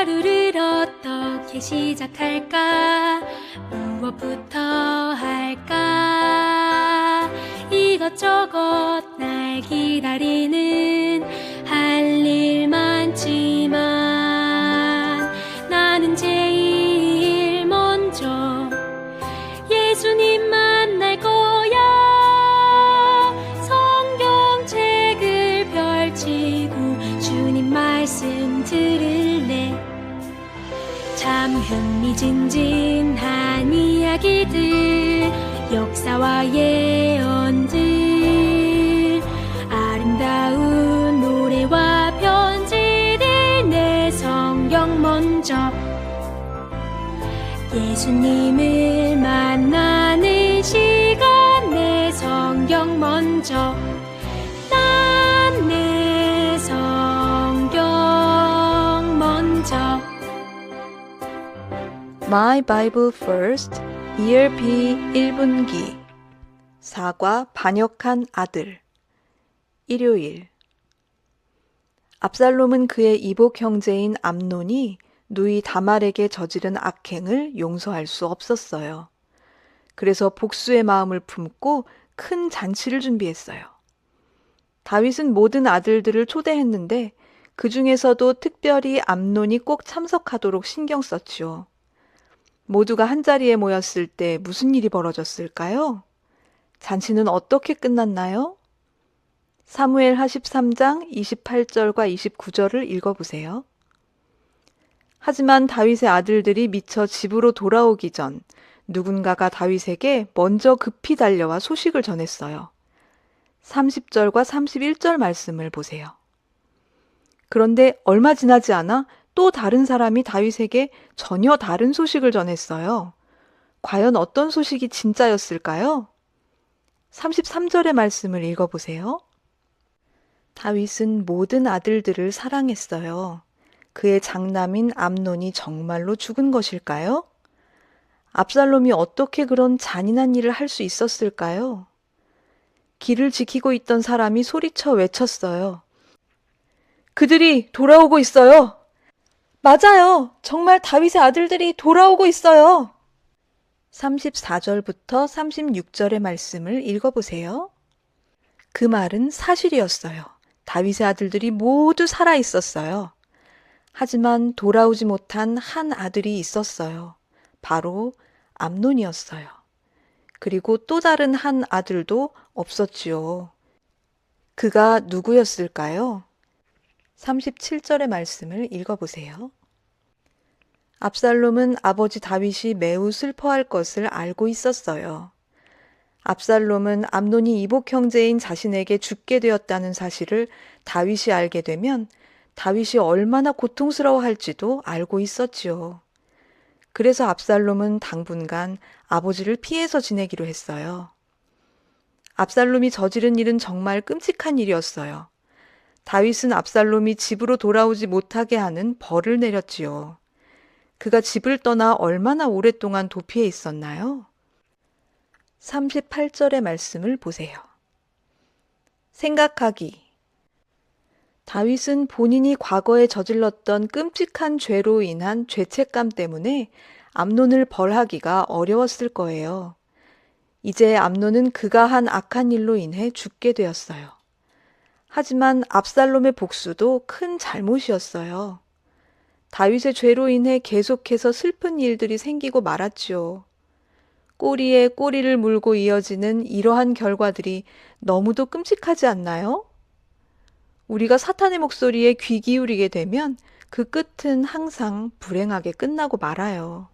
하루를 어떻게 시작할까? 무엇부터 할까? 이것저것 날 기다리는 흥미진진한 이야기들 역사와 예언들 아름다운 노래와 편지들 내 성경 먼저. 예수님을 만나는 시간 내 성경 먼저 My Bible First ERP 1분기 사과 반역한 아들 일요일 압살롬은 그의 이복 형제인 암논이 누이 다말에게 저지른 악행을 용서할 수 없었어요. 그래서 복수의 마음을 품고 큰 잔치를 준비했어요. 다윗은 모든 아들들을 초대했는데 그 중에서도 특별히 암논이 꼭 참석하도록 신경 썼지요. 모두가 한자리에 모였을 때 무슨 일이 벌어졌을까요? 잔치는 어떻게 끝났나요? 사무엘 하 13장 28절과 29절을 읽어보세요. 하지만 다윗의 아들들이 미처 집으로 돌아오기 전 누군가가 다윗에게 먼저 급히 달려와 소식을 전했어요. 30절과 31절 말씀을 보세요. 그런데 얼마 지나지 않아 또 다른 사람이 다윗에게 전혀 다른 소식을 전했어요. 과연 어떤 소식이 진짜였을까요? 33절의 말씀을 읽어보세요. 다윗은 모든 아들들을 사랑했어요. 그의 장남인 암논이 정말로 죽은 것일까요? 압살롬이 어떻게 그런 잔인한 일을 할 수 있었을까요? 길을 지키고 있던 사람이 소리쳐 외쳤어요. 그들이 돌아오고 있어요. 맞아요. 정말 다윗의 아들들이 돌아오고 있어요. 34절부터 36절의 말씀을 읽어보세요. 그 말은 사실이었어요. 다윗의 아들들이 모두 살아 있었어요. 하지만 돌아오지 못한 한 아들이 있었어요. 바로 암논이었어요. 그리고 또 다른 한 아들도 없었지요. 그가 누구였을까요? 37절의 말씀을 읽어보세요. 압살롬은 아버지 다윗이 매우 슬퍼할 것을 알고 있었어요. 압살롬은 암논이 이복 형제인 자신에게 죽게 되었다는 사실을 다윗이 알게 되면 다윗이 얼마나 고통스러워할지도 알고 있었지요. 그래서 압살롬은 당분간 아버지를 피해서 지내기로 했어요. 압살롬이 저지른 일은 정말 끔찍한 일이었어요. 다윗은 압살롬이 집으로 돌아오지 못하게 하는 벌을 내렸지요. 그가 집을 떠나 얼마나 오랫동안 도피해 있었나요? 38절의 말씀을 보세요. 생각하기. 다윗은 본인이 과거에 저질렀던 끔찍한 죄로 인한 죄책감 때문에 암논을 벌하기가 어려웠을 거예요. 이제 암논은 그가 한 악한 일로 인해 죽게 되었어요. 하지만 압살롬의 복수도 큰 잘못이었어요. 다윗의 죄로 인해 계속해서 슬픈 일들이 생기고 말았지요. 꼬리에 꼬리를 물고 이어지는 이러한 결과들이 너무도 끔찍하지 않나요? 우리가 사탄의 목소리에 귀 기울이게 되면 그 끝은 항상 불행하게 끝나고 말아요.